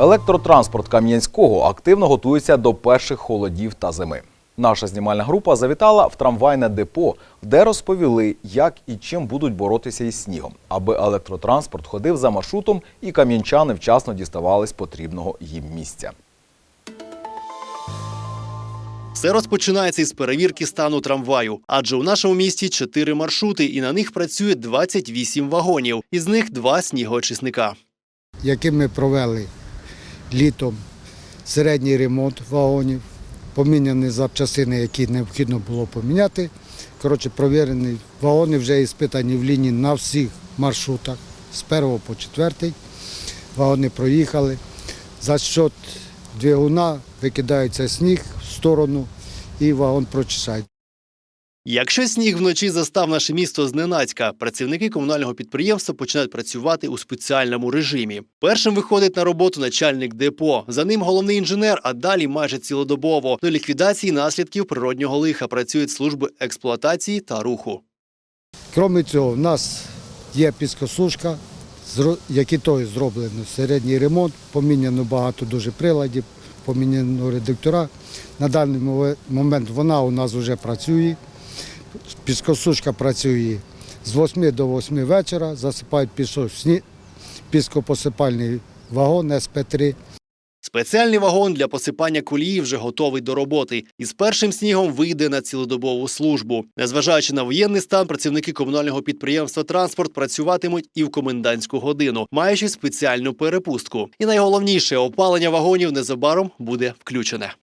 Електротранспорт Кам'янського активно готується до перших холодів та зими. Наша знімальна група завітала в трамвайне депо, де розповіли, як і чим будуть боротися із снігом, аби електротранспорт ходив за маршрутом і кам'янчани вчасно діставались потрібного їм місця. Все розпочинається із перевірки стану трамваю, адже у нашому місті чотири маршрути, і на них працює 28 вагонів. Із них два снігоочисника. яким ми провели літом середній ремонт вагонів, поміняні запчастини, які необхідно було поміняти. Коротше, провірені вагони вже іспитані в лінії на всіх маршрутах з 1 по 4. Вагони проїхали. За счет двигуна викидається сніг в сторону і вагон прочищають. Якщо сніг вночі застав наше місто зненацька, працівники комунального підприємства починають працювати у спеціальному режимі. Першим виходить на роботу начальник депо. За ним головний інженер, а далі майже цілодобово. До ліквідації наслідків природнього лиха працюють служби експлуатації та руху. Крім цього, в нас є піскосушка, які той зроблено середній ремонт, поміняно багато дуже приладів, поміняно редуктора. На даний момент вона у нас вже працює. Піскосушка працює з 8 до 8 вечора, засипають пісок, піскопосипальний вагон СП-3. Спеціальний вагон для посипання колії вже готовий до роботи і з першим снігом вийде на цілодобову службу. Незважаючи на воєнний стан, працівники комунального підприємства транспорт працюватимуть і в комендантську годину, маючи спеціальну перепустку. І найголовніше опалення вагонів незабаром буде включене.